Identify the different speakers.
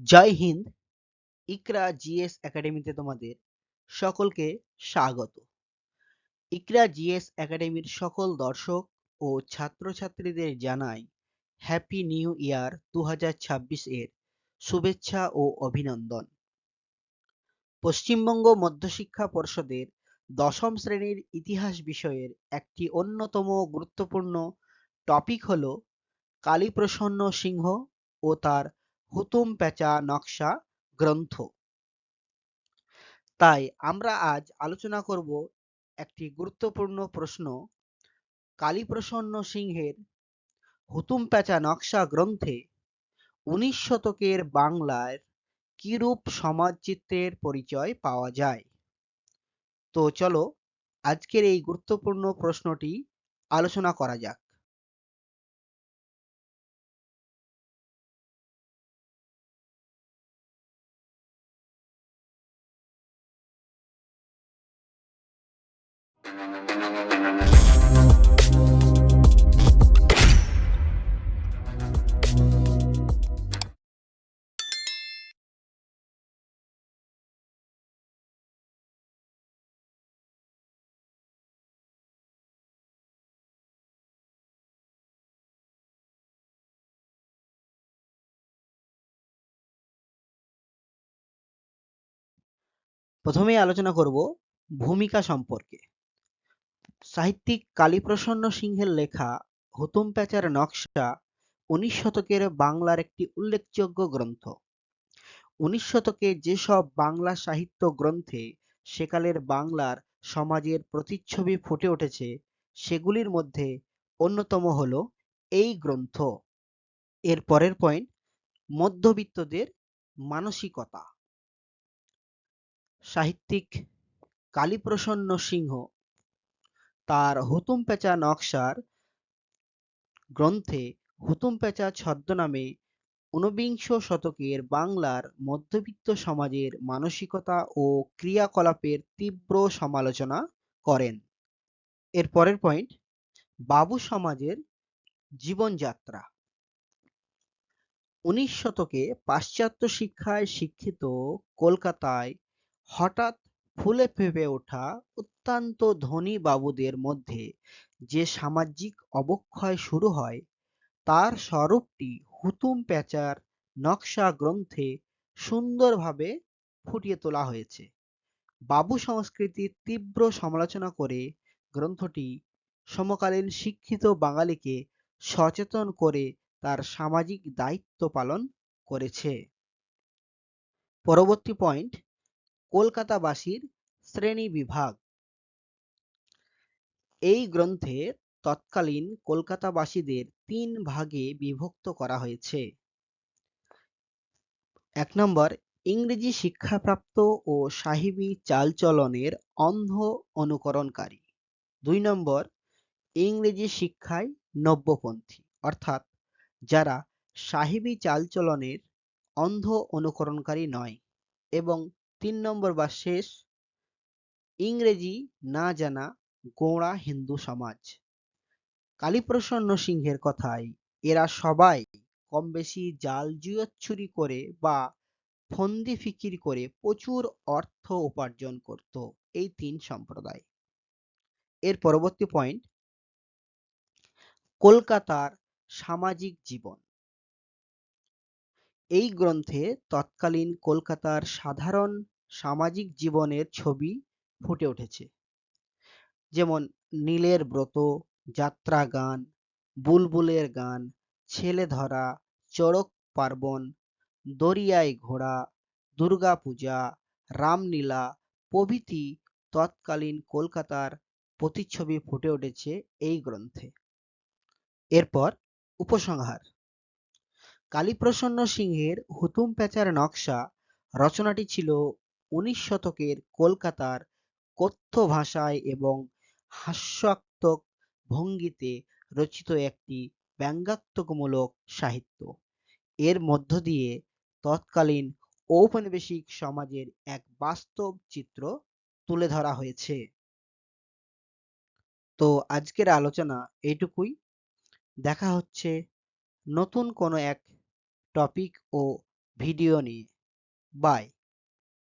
Speaker 1: জয় হিন্দ, ইকরা GS একাডেমিতে তোমাদের সকলকে স্বাগত। ইকরা জিএস একাডেমির সকল দর্শক ও ছাত্রছাত্রীদের জানাই হ্যাপি নিউ ইয়ার দু এর শুভেচ্ছা ও অভিনন্দন। পশ্চিমবঙ্গ মধ্যশিক্ষা পর্ষদের দশম শ্রেণির ইতিহাস বিষয়ের একটি অন্যতম গুরুত্বপূর্ণ টপিক হল কালীপ্রসন্ন সিংহ ও তার হুতুম প্যাঁচা নকশা গ্রন্থ। তাই আমরা আজ আলোচনা করব একটি গুরুত্বপূর্ণ প্রশ্ন, কালীপ্রসন্ন সিংহের হুতুম প্যাঁচা নকশা গ্রন্থে উনিশ শতকের বাংলার কিরূপ সমাজচিত্রের পরিচয় পাওয়া যায়? তো চলো আজকের এই গুরুত্বপূর্ণ প্রশ্নটি আলোচনা করা যাক। প্রথমেই আলোচনা করব ভূমিকা সম্পর্কে। সাহিত্যিক কালীপ্রসন্ন সিংহের লেখা হুতুম প্যাঁচার নকশা উনিশ শতকের বাংলার একটি উল্লেখযোগ্য গ্রন্থ। উনিশ শতকে যেসব বাংলা সাহিত্য গ্রন্থে সেকালের বাংলার সমাজের প্রতিচ্ছবি ফুটে উঠেছে, সেগুলির মধ্যে অন্যতম হল এই গ্রন্থ। এর পরের পয়েন্ট মধ্যবিত্তদের মানসিকতা। সাহিত্যিক কালীপ্রসন্ন সিংহ তার হুতুম পেঁচা নকশার গ্রন্থে হুতুম পেঁচা ছদ্মনামে ঊনবিংশ শতকের বাংলার মধ্যবিত্ত সমাজের মানসিকতা ও ক্রিয়াকলাপের তীব্র সমালোচনা করেন। এর পরের পয়েন্ট বাবু সমাজের জীবনযাত্রা। উনিশ শতকে পাশ্চাত্য শিক্ষায় শিক্ষিত কলকাতায় হঠাৎ ফুলে ফেঁপে ওঠা অত্যন্ত ধনী বাবুদের মধ্যে যে সামাজিক অবক্ষয় শুরু হয়, তার স্বরূপটি হুতুম প্যাঁচার নকশা গ্রন্থে সুন্দরভাবে ফুটিয়ে তোলা হয়েছে। বাবু সংস্কৃতির তীব্র সমালোচনা করে গ্রন্থটি সমকালীন শিক্ষিত বাঙালিকে সচেতন করে তার সামাজিক দায়িত্ব পালন করেছে। পরবর্তী পয়েন্ট কলকাতাবাসীর শ্রেণি বিভাগ। এই গ্রন্থে তৎকালীন কলকাতাবাসীদের তিন ভাগে বিভক্ত করা হয়েছে। এক নম্বর, ইংরেজি শিক্ষাপ্রাপ্ত ও সাহিবি চালচলনের অন্ধ অনুকরণকারী। দুই নম্বর, ইংরেজি শিক্ষায় নব্যপন্থী, অর্থাৎ যারা সাহিবি চালচলনের অন্ধ অনুকরণকারী নয় এবং তিন নম্বর বা শেষ, ইংরেজি না জানা গোঁড়া হিন্দু সমাজ। কালীপ্রসন্ন সিংহের কথায়, এরা সবাই কম বেশি জাল জুয়োচ্ছুরি করে বা ফন্দি ফিকির করে প্রচুর অর্থ উপার্জন করত এই তিন সম্প্রদায়। এর পরবর্তী পয়েন্ট কলকাতার সামাজিক জীবন। এই গ্রন্থে তৎকালীন কলকাতার সাধারণ সামাজিক জীবনের ছবি ফুটে উঠেছে। যেমন নীলের ব্রত, যাত্রা গান, বুলবুলের গান, ছেলে ধরা, চড়ক পার্বণ, দরিয়ায় ঘোড়া, দুর্গা পূজা, রামলীলা প্রভৃতি তৎকালীন কলকাতার প্রতিচ্ছবি ফুটে উঠেছে এই গ্রন্থে। এরপর উপসংহার। কালীপ্রসন্ন সিংহের হুতুম প্যাঁচার নকশা রচনাটি ছিল উনিশ শতকের কলকাতার কথ্য ভাষায় এবং হাস্যাত্মক ভঙ্গিতে রচিত একটি ব্যঙ্গাত্মকমূলক সাহিত্য। এর মধ্য দিয়ে তৎকালীন ঔপনিবেশিক সমাজের এক বাস্তব চিত্র তুলে ধরা হয়েছে। তো আজকের আলোচনা এইটুকুই। দেখা হচ্ছে নতুন কোনো এক টপিক ও ভিডিও নিয়ে। বাই